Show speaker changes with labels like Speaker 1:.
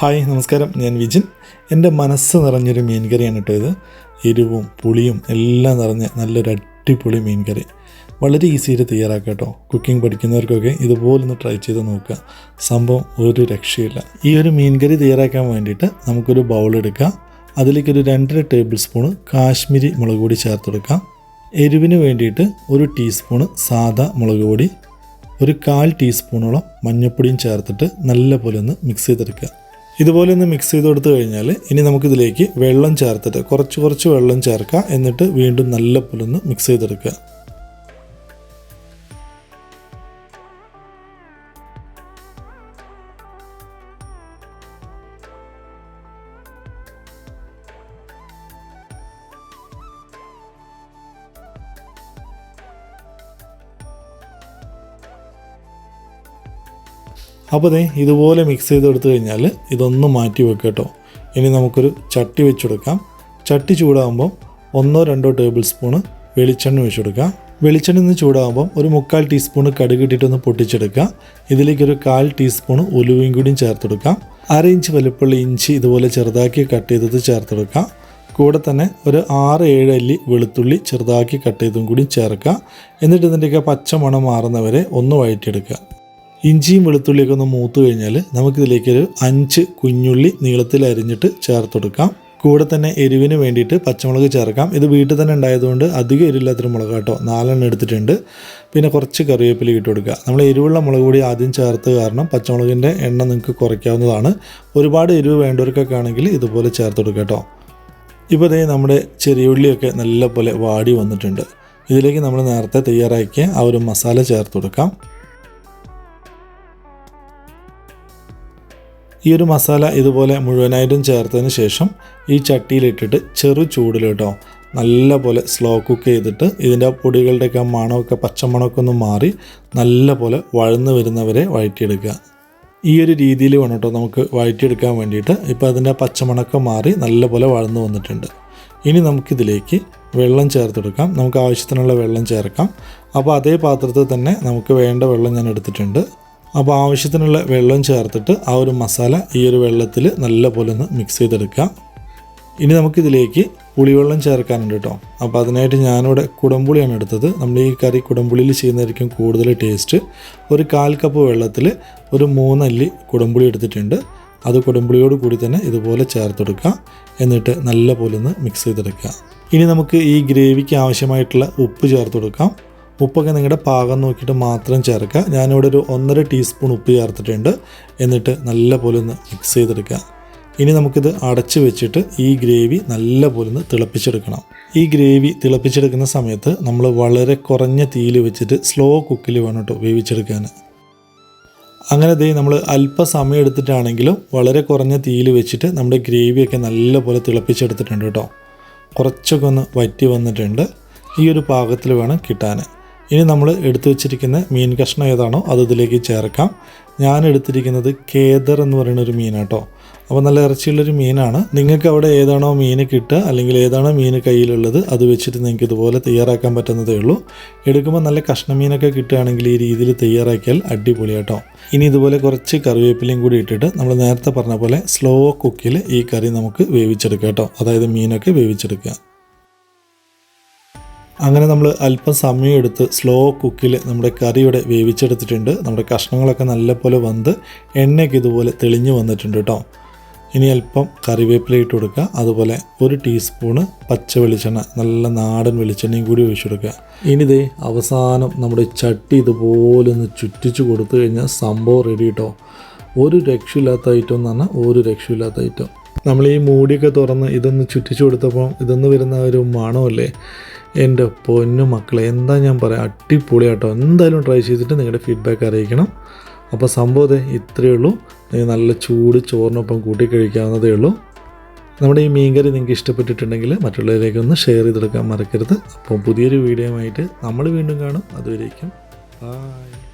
Speaker 1: Hi നമസ്കാരം. ഞാൻ വിജിൻ. എന്റെ മനസ്സ് നിറഞ്ഞൊരു മീൻ കറിയാണ് കേട്ടോ ഇത്. എരിവും പുളിയും എല്ലാം നിറഞ്ഞ നല്ലൊരു അടിപൊളി മീൻ കറി വളരെ ഈസിയായിട്ട് തയ്യാറാക്കാം കേട്ടോ. കുക്കിംഗ് പഠിക്കുന്നവർക്കൊക്കെ ഇതുപോലൊന്ന് ട്രൈ ചെയ്ത് നോക്കുക. സംഭവം ഒരു രക്ഷയില്ല. ഈ ഒരു മീൻ കറി തയ്യാറാക്കാൻ വേണ്ടിയിട്ട് നമുക്കൊരു ബൗൾ എടുക്കാം. അതിലേക്കൊരു രണ്ടര ടേബിൾ സ്പൂണ് കാശ്മീരി മുളക് പൊടി ചേർത്ത് കൊടുക്കാം. എരിവിന് വേണ്ടിയിട്ട് ഒരു ടീസ്പൂണ് സാദാ മുളക് പൊടി. ഒരു കാൽ ടീസ്പൂണോളം മഞ്ഞൾപ്പൊടിയും ചേർത്തിട്ട് നല്ലപോലെ ഒന്ന് മിക്സ് ചെയ്തെടുക്കുക. ഇതുപോലെ ഒന്ന് മിക്സ് ചെയ്ത് കൊടുത്തു കഴിഞ്ഞാൽ ഇനി നമുക്കിതിലേക്ക് വെള്ളം ചേർത്തിട്ട് കുറച്ച് കുറച്ച് വെള്ളം ചേർക്കുക എന്നിട്ട് വീണ്ടും നല്ല ഒന്ന് മിക്സ് ചെയ്തെടുക്കുക. അപ്പോൾ ദേ ഇതുപോലെ മിക്സ് ചെയ്ത് എടുത്തു കഴിഞ്ഞാൽ ഇതൊന്ന് മാറ്റി വെക്കുക കേട്ടോ. ഇനി നമുക്കൊരു ചട്ടി വെച്ചെടുക്കാം. ചട്ടി ചൂടാകുമ്പോൾ ഒന്നോ രണ്ടോ ടേബിൾ സ്പൂണ് വെളിച്ചെണ്ണ വെച്ചെടുക്കാം വെളിച്ചെണ്ണ നിന്ന് ചൂടാകുമ്പോൾ ഒരു മുക്കാൽ ടീസ്പൂണ് കടുക് ഇട്ടിട്ടൊന്ന് പൊട്ടിച്ചെടുക്കുക. ഇതിലേക്ക് ഒരു കാൽ ടീസ്പൂണ് ഉലുവയും കൂടിയും ചേർത്തെടുക്കാം അര ഇഞ്ച് വലുപ്പുള്ള ഇഞ്ചി ഇതുപോലെ ചെറുതാക്കി കട്ട് ചെയ്തത് ചേർത്തെടുക്കാം കൂടെ തന്നെ ഒരു ആറ് ഏഴ് അല്ലി വെളുത്തുള്ളി ചെറുതാക്കി കട്ട് ചെയ്തും കൂടി ചേർക്കുക. എന്നിട്ട് ഇതിന്റെയൊക്കെ പച്ചമണം മാറുന്നവരെ ഒന്ന് വഴറ്റിയെടുക്കുക. ഇഞ്ചിയും വെളുത്തുള്ളിയൊക്കെ ഒന്ന് മൂത്ത് കഴിഞ്ഞാൽ നമുക്കിതിലേക്കൊരു അഞ്ച് കുഞ്ഞുള്ളി നീളത്തിൽ അരിഞ്ഞിട്ട് ചേർത്ത് കൊടുക്കാം കൂടെ തന്നെ എരിവിന് വേണ്ടിയിട്ട് പച്ചമുളക് ചേർക്കാം. ഇത് വീട്ടിൽ തന്നെ ഉണ്ടായതുകൊണ്ട് അധികം എരിവില്ലാത്തൊരു മുളക് കേട്ടോ നാലെണ്ണം എടുത്തിട്ടുണ്ട്. പിന്നെ കുറച്ച് കറിവേപ്പില ഇട്ട് കൊടുക്കുക. നമ്മൾ എരിവുള്ള മുളക് പൊടി ആദ്യം ചേർത്ത് കാരണം പച്ചമുളകിന്റെ എണ്ണ നിങ്ങൾക്ക് കുറയ്ക്കാവുന്നതാണ്. ഒരുപാട് എരിവ് വേണ്ടവർക്കൊക്കെ ആണെങ്കിൽ ഇതുപോലെ ചേർത്ത് കൊടുക്കുക കേട്ടോ. ഇപ്പോൾ ദേ നമ്മുടെ ചെറിയ ഉള്ളിയൊക്കെ നല്ലപോലെ വാടി വന്നിട്ടുണ്ട്. ഇതിലേക്ക് നമ്മൾ നേരത്തെ തയ്യാറാക്കിയ ആ ഒരു മസാല ചേർത്ത് കൊടുക്കാം. ഈ ഒരു മസാല ഇതുപോലെ മുഴുവനായിട്ടും ചേർത്തതിന് ശേഷം ഈ ചട്ടിയിലിട്ടിട്ട് ചെറു ചൂടിൽ കേട്ടോ നല്ല പോലെ സ്ലോ കുക്ക് ചെയ്തിട്ട് ഇതിന്റെ പൊടികളുടെയൊക്കെ മണമൊക്കെ പച്ചമണമൊക്കെ ഒന്ന് മാറി നല്ല പോലെ വഴന്ന് വരുന്നവരെ വഴറ്റിയെടുക്കുക. ഈ ഒരു രീതിയിൽ വേണം കേട്ടോ നമുക്ക് വഴറ്റിയെടുക്കാൻ വേണ്ടിയിട്ട്. ഇപ്പോൾ അതിന്റെ പച്ചമണമൊക്കെ മാറി നല്ല പോലെ വഴന്ന് വന്നിട്ടുണ്ട്. ഇനി നമുക്കിതിലേക്ക് വെള്ളം ചേർത്തെടുക്കാം. നമുക്ക് ആവശ്യത്തിനുള്ള വെള്ളം ചേർക്കാം. അപ്പോൾ അതേ പാത്രത്തിൽ തന്നെ നമുക്ക് വേണ്ട വെള്ളം ഞാൻ എടുത്തിട്ടുണ്ട്. അപ്പോൾ ആവശ്യത്തിനുള്ള വെള്ളം ചേർത്തിട്ട് ആ ഒരു മസാല ഈ ഒരു വെള്ളത്തിൽ നല്ല പോലെ ഒന്ന് മിക്സ് ചെയ്തെടുക്കാം ഇനി നമുക്കിതിലേക്ക് പുളിവെള്ളം ചേർക്കാനുണ്ട് കേട്ടോ. അപ്പോൾ അതിനായിട്ട് ഞാനിവിടെ കുടംപുളിയാണ് എടുത്തത്. നമ്മൾ ഈ കറി കുടംപുളിയിൽ ചെയ്യുന്നതായിരിക്കും കൂടുതൽ ടേസ്റ്റ് ഒരു കാൽ കപ്പ് വെള്ളത്തിൽ ഒരു മൂന്നല്ലി കുടംപുളി എടുത്തിട്ടുണ്ട്. അത് കുടംപുളിയോട് കൂടി തന്നെ ഇതുപോലെ ചേർത്തെടുക്കുക. എന്നിട്ട് നല്ല പോലെ ഒന്ന് മിക്സ് ചെയ്തെടുക്കുക. ഇനി നമുക്ക് ഈ ഗ്രേവിക്ക് ആവശ്യമായിട്ടുള്ള ഉപ്പ് ചേർത്ത് കൊടുക്കാം ഉപ്പൊക്കെ നിങ്ങളുടെ പാകം നോക്കിയിട്ട് മാത്രം ചേർക്കുക. ഞാനിവിടെ ഒരു ഒന്നര ടീസ്പൂൺ ഉപ്പ് ചേർത്തിട്ടുണ്ട്. എന്നിട്ട് നല്ല പോലെ ഒന്ന് മിക്സ് ചെയ്തെടുക്കുക. ഇനി നമുക്കിത് അടച്ച് വെച്ചിട്ട് ഈ ഗ്രേവി നല്ല പോലെ ഒന്ന് തിളപ്പിച്ചെടുക്കണം. ഈ ഗ്രേവി തിളപ്പിച്ചെടുക്കുന്ന സമയത്ത് നമ്മൾ വളരെ കുറഞ്ഞ തീയിൽ വെച്ചിട്ട് സ്ലോ കുക്കിൽ വേണം കേട്ടോ വേവിച്ചെടുക്കാൻ. അങ്ങനെ ദേ നമ്മൾ അല്പസമയം എടുത്തിട്ടാണെങ്കിലും വളരെ കുറഞ്ഞ തീയിൽ വെച്ചിട്ട് നമ്മുടെ ഗ്രേവിയൊക്കെ നല്ല പോലെ തിളപ്പിച്ചെടുത്തിട്ടുണ്ട് കേട്ടോ കുറച്ചൊക്കെ ഒന്ന് വറ്റി വന്നിട്ടുണ്ട്. ഈ ഒരു പാകത്തിൽ വേണം കിട്ടാൻ. ഇനി നമ്മൾ എടുത്തു വെച്ചിരിക്കുന്ന മീൻ കഷ്ണം ഏതാണോ അത് ഇതിലേക്ക് ചേർക്കാം. ഞാൻ എടുത്തിരിക്കുന്നത് കേദർ എന്ന് പറയുന്ന ഒരു മീനാട്ടോ. അപ്പോൾ നല്ല ഇറച്ചിയുള്ളൊരു മീനാണ്. നിങ്ങൾക്ക് അവിടെ ഏതാണോ മീൻ കിട്ടുക അല്ലെങ്കിൽ ഏതാണോ മീൻ കയ്യിലുള്ളത് അത് വെച്ചിട്ട് നിങ്ങൾക്ക് ഇതുപോലെ തയ്യാറാക്കാൻ പറ്റുന്നതേ ഉള്ളൂ. എടുക്കുമ്പോൾ നല്ല കഷ്ണ മീനൊക്കെ കിട്ടുകയാണെങ്കിൽ ഈ രീതിയിൽ തയ്യാറാക്കിയാൽ അടിപൊളിയാട്ടോ ഇനി ഇതുപോലെ കുറച്ച് കറിവേപ്പിലയും കൂടി ഇട്ടിട്ട് നമ്മൾ നേരത്തെ പറഞ്ഞ പോലെ സ്ലോ കുക്കിൽ ഈ കറി നമുക്ക് വേവിച്ചെടുക്കാം കേട്ടോ. അതായത് മീനൊക്കെ വേവിച്ചെടുക്കുക. അങ്ങനെ നമ്മൾ അല്പം സമയം എടുത്ത് സ്ലോ കുക്കിൽ നമ്മുടെ കറി ഇവിടെ വേവിച്ചെടുത്തിട്ടുണ്ട്. നമ്മുടെ കഷ്ണങ്ങളൊക്കെ നല്ലപോലെ വന്ന് എണ്ണയൊക്കെ ഇതുപോലെ തെളിഞ്ഞു വന്നിട്ടുണ്ട് കേട്ടോ. ഇനി അല്പം കറിവേപ്പില ഇട്ട് കൊടുക്കുക. അതുപോലെ ഒരു ടീസ്പൂണ് പച്ച വെളിച്ചെണ്ണ നല്ല നാടൻ വെളിച്ചെണ്ണയും കൂടി ഒഴിച്ചു കൊടുക്കുക. ഇനി ദേ അവസാനം നമ്മുടെ ചട്ടി ഇതുപോലെ ഒന്ന് ചുറ്റിച്ച് കൊടുത്തു കഴിഞ്ഞാൽ സംഭവം റെഡി കേട്ടോ ഒരു രക്ഷയില്ലാത്ത ഐറ്റം എന്ന് പറഞ്ഞാൽ ഒരു രക്ഷയില്ലാത്ത ഐറ്റം നമ്മൾ ഈ മൂടിയൊക്കെ തുറന്ന് ഇതൊന്ന് ചുറ്റിച്ചു കൊടുത്തപ്പോൾ ഇതൊന്ന് വരുന്ന ഒരു മണമല്ലേ? എന്റെ പൊന്നു മക്കളെ എന്താ ഞാൻ പറയാം? അടിപൊളിയാട്ടോ. എന്തായാലും ട്രൈ ചെയ്തിട്ട് നിങ്ങളുടെ ഫീഡ്ബാക്ക് അറിയിക്കണം. അപ്പോൾ സംഭവം ഇത്രയേ ഉള്ളൂ. നിങ്ങൾ നല്ല ചൂട് ചോറിനൊപ്പം കൂട്ടി കഴിക്കാവുന്നതേ ഉള്ളൂ. നമ്മുടെ ഈ മീൻകറി നിങ്ങൾക്ക് ഇഷ്ടപ്പെട്ടിട്ടുണ്ടെങ്കിൽ മറ്റുള്ളവരിലേക്ക് ഒന്ന് ഷെയർ ചെയ്തെടുക്കാൻ മറക്കരുത്. അപ്പോൾ പുതിയൊരു വീഡിയോ ആയിട്ട് നമ്മൾ വീണ്ടും കാണും. അതുവരേക്കും ബായ്